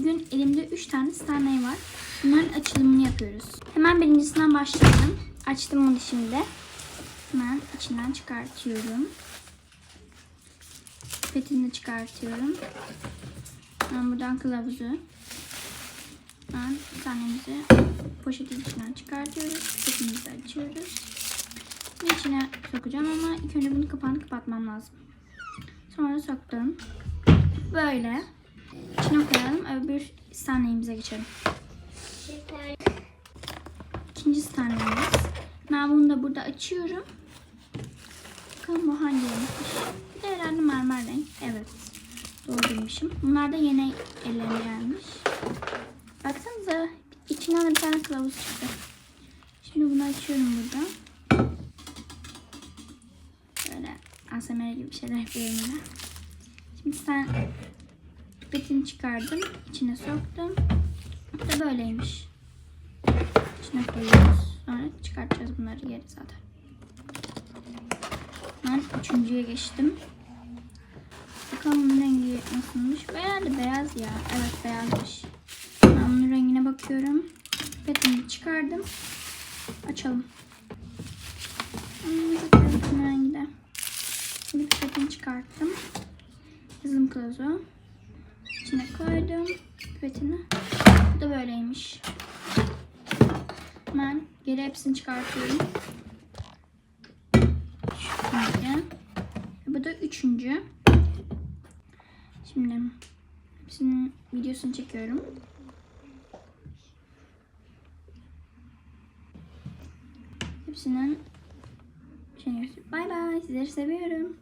Bugün elimde 3 tane Stanley var. Bunların açılımını yapıyoruz. Hemen birincisinden başlayalım. Açtım bunu şimdi. Hemen içinden çıkartıyorum. Petini çıkartıyorum. Ben buradan kılavuzu. Ben tanemizi poşetin içinden çıkartıyoruz. Petimizi açıyoruz. Bunun içine sokacağım ama ilk önce bunun kapağını kapatmam lazım. Sonra soktum. Böyle. İçine koyalım. Öbür stanleyimize geçelim. İkinci stanleyimiz. Ben bunu da burada açıyorum. Bakalım bu hangi renkmiş. Bir de herhalde mermer renk. Evet. Doğru bilmişim. Bunlar da yeni ellerine gelmiş. Baksanıza içinden de bir tane kılavuz çıktı. Şimdi bunu açıyorum burada. Böyle ASMR gibi şeyler yapıyorum yine. Şimdi sen pipetini çıkardım. içine soktum. Bu da böyleymiş. İçine koyuyoruz. Sonra çıkartacağız bunları geri zaten. Ben üçüncüye geçtim. Bakalım rengi nasılmış. Herhalde beyaz ya. Evet beyazmış. Ben bunun rengine bakıyorum. Pipetini çıkardım. Açalım. Bunun rengi de. Şimdi pipetini çıkarttım. Yazım kılavuzu. İçine koydum pipetini. Bu da böyleymiş. Ben geri hepsini çıkartıyorum. Şimdi. Bu da üçüncü. Şimdi hepsinin videosunu çekiyorum. Hepsinin şey Bay bay. Sizleri seviyorum.